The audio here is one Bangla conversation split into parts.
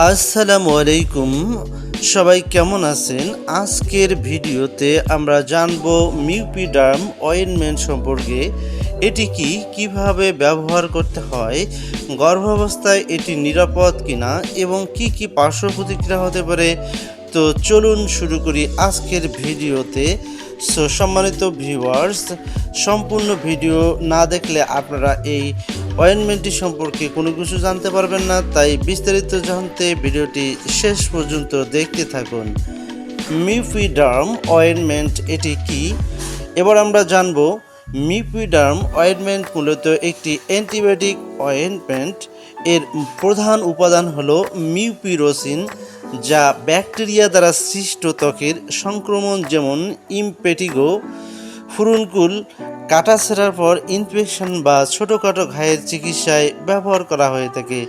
আসসালামু আলাইকুম। সবাই কেমন আছেন? আজকের ভিডিওতে আমরা জানব মিউপিডার্ম অয়েনমেন্ট সম্পর্কে। এটি কি? কীভাবে ব্যবহার করতে হয়? গর্ভাবস্থায় এটি নিরাপদ কিনা? এবং কি কি পার্শ্ব প্রতিক্রিয়া হতে পারে? তো চলুন শুরু করি আজকের ভিডিওতে। সো সম্মানিত ভিউয়ার্স সম্পূর্ণ ভিডিও না দেখলে আপনারা এই অয়েনমেন্টটি সম্পর্কে কোনো কিছু জানতে পারবেন না, তাই বিস্তারিত জানতে ভিডিওটি শেষ পর্যন্ত দেখতে থাকুন। মিউফিডার্ম অয়েনমেন্ট এটি কি? এবার আমরা জানব মিউপিডার্ম অয়েনমেন্ট মূলত একটি অ্যান্টিবায়োটিক অয়েনমেন্ট এর প্রধান উপাদান হলো মিউপিরোসিন, যা ব্যাকটেরিয়া দ্বারা সৃষ্ট ত্বকের সংক্রমণ, যেমন ইমপেটিগো, ফুরুনকুল কাটা ছেঁড়ার পর ইনফেকশন বা ছোটোখাটো ঘায়ের চিকিৎসায় ব্যবহার করা হয়ে থাকে।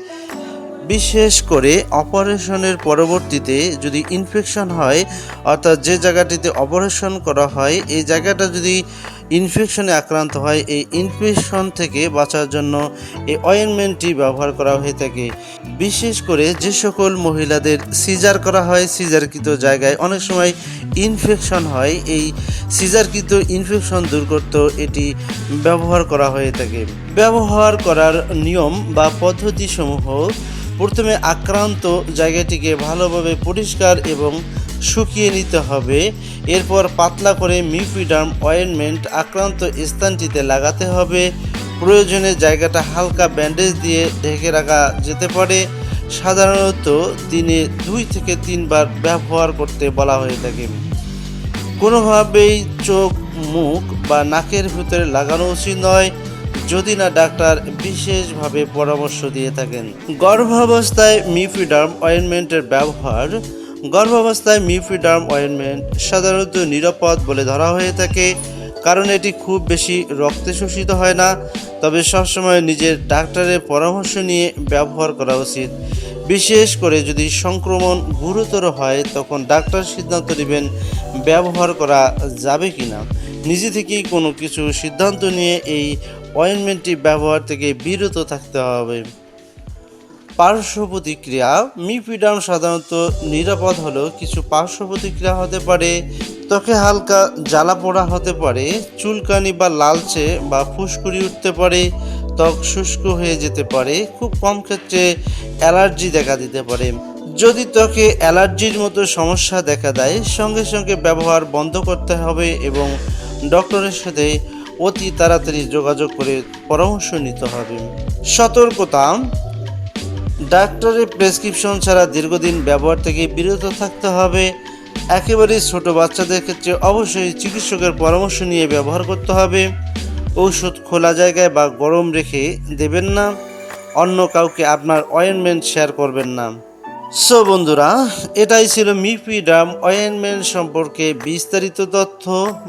বিশেষ করে অপারেশনের পরবর্তীতে যদি ইনফেকশন হয়, অর্থাৎ যে জায়গাটিতে অপারেশন করা হয়, এই জায়গাটা যদি ইনফেকশনে আক্রান্ত হয়, এই ইনফেকশন থেকে বাঁচার জন্য এই অয়েনমেন্টটি ব্যবহার করা হয়ে থাকে। বিশেষ করে যে সকল মহিলাদের সিজার করা হয়, সিজারকৃত জায়গায় অনেক সময় ইনফেকশন হয়, এই সিজারকৃত ইনফেকশন দূর করতে এটি ব্যবহার করা হয়ে থাকে। ব্যবহার করার নিয়ম বা পদ্ধতিসমূহ প্রথমে আক্রান্ত জায়গাটিকে ভালোভাবে পরিষ্কার এবং শুকিয়ে নিতে হবে। এরপর পাতলা করে মিউপিডার্ম অয়েনমেন্ট আক্রান্ত স্থানটিতে লাগাতে হবে। প্রয়োজনে জায়গাটা হালকা ব্যান্ডেজ দিয়ে ঢেকে রাখা যেতে পারে। সাধারণত দিনে দুই থেকে তিনবার ব্যবহার করতে বলা হয়ে থাকে। কোনোভাবেই চোখ, মুখ বা নাকের ভিতরে লাগানো উচিত নয়। যদি না ডাক্তার বিশেষভাবে পরামর্শ দিয়ে থাকেন। গর্ভাবস্থায় মিউফিডার্ম অয়েনমেন্টের ব্যবহার, গর্ভাবস্থায় মিউফিডার্ম অয়েনমেন্ট সাধারণত নিরাপদ বলে ধরা হয়ে থাকে, কারণ এটি খুব বেশি রক্তে শোষিত হয় না, তবে সবসময় নিজের ডাক্তারের পরামর্শ নিয়ে ব্যবহার করা উচিত। বিশেষ করে যদি সংক্রমণ গুরুতর হয়, তখন ডাক্তার সিদ্ধান্ত নেবেন ব্যবহার করা যাবে কি না নিজে থেকেই কোনো কিছু সিদ্ধান্ত নিয়ে এই অয়েনমেন্টটি ব্যবহার থেকে বিরত থাকতে হবে। পার্শ্ব প্রতিক্রিয়া, মিপিডাম সাধারণত নিরাপদ হলেও কিছু পার্শ্ব প্রতিক্রিয়া হতে পারে, ত্বকে হালকা জ্বালা পোড়া হতে পারে, চুলকানি বা লালচে বা ফুসকুড়ি উঠতে পারে, ত্বক শুষ্ক হয়ে যেতে পারে, খুব কম ক্ষেত্রে অ্যালার্জি দেখা দিতে পারে। যদি ত্বকে অ্যালার্জির মতো সমস্যা দেখা দেয়, সঙ্গে সঙ্গে ব্যবহার বন্ধ করতে হবে এবং ডক্টরের সাথে অতি তাড়াতাড়ি যোগাযোগ করে পরামর্শ নিতে হবে। সতর্কতা ডাক্তারের প্রেসক্রিপশন ছাড়া দীর্ঘদিন ব্যবহার থেকে বিরত থাকতে হবে। একেবারেই ছোট বাচ্চাদের ক্ষেত্রে অবশ্যই চিকিৎসকের পরামর্শ নিয়ে ব্যবহার করতে হবে। ঔষধ খোলা জায়গায় বা গরম রেখে দেবেন না। অন্য কাউকে আপনার অয়েনমেন্ট শেয়ার করবেন না। সো বন্ধুরা, এটাই ছিল মিপিডাম অয়েনমেন্ট সম্পর্কে বিস্তারিত তথ্য।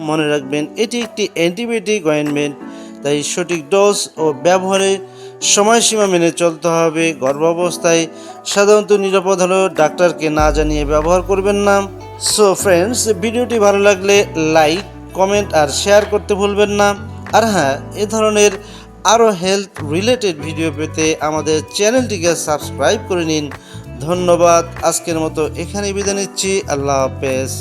মনে রাখবেন, এটি একটি অ্যান্টিবায়োটিক অয়েনমেন্ট, তাই সঠিক ডোজ ও ব্যবহারে সময়সীমা মেনে চলতে হবে। গর্ভাবস্থায় সাধারণত নিরাপদ হলেও ডাক্তারকে না জানিয়ে ব্যবহার করবেন না। সো ফ্রেন্ডস ভিডিওটি ভালো লাগলে লাইক কমেন্ট আর শেয়ার করতে ভুলবেন না। আর হ্যাঁ এ ধরনের আরও হেলথ রিলেটেড ভিডিও পেতে আমাদের চ্যানেলটিকে সাবস্ক্রাইব করে নিন। ধন্যবাদ। আজকের মতো এখানে বিদায় নিচ্ছি। আল্লাহ হাফেজ।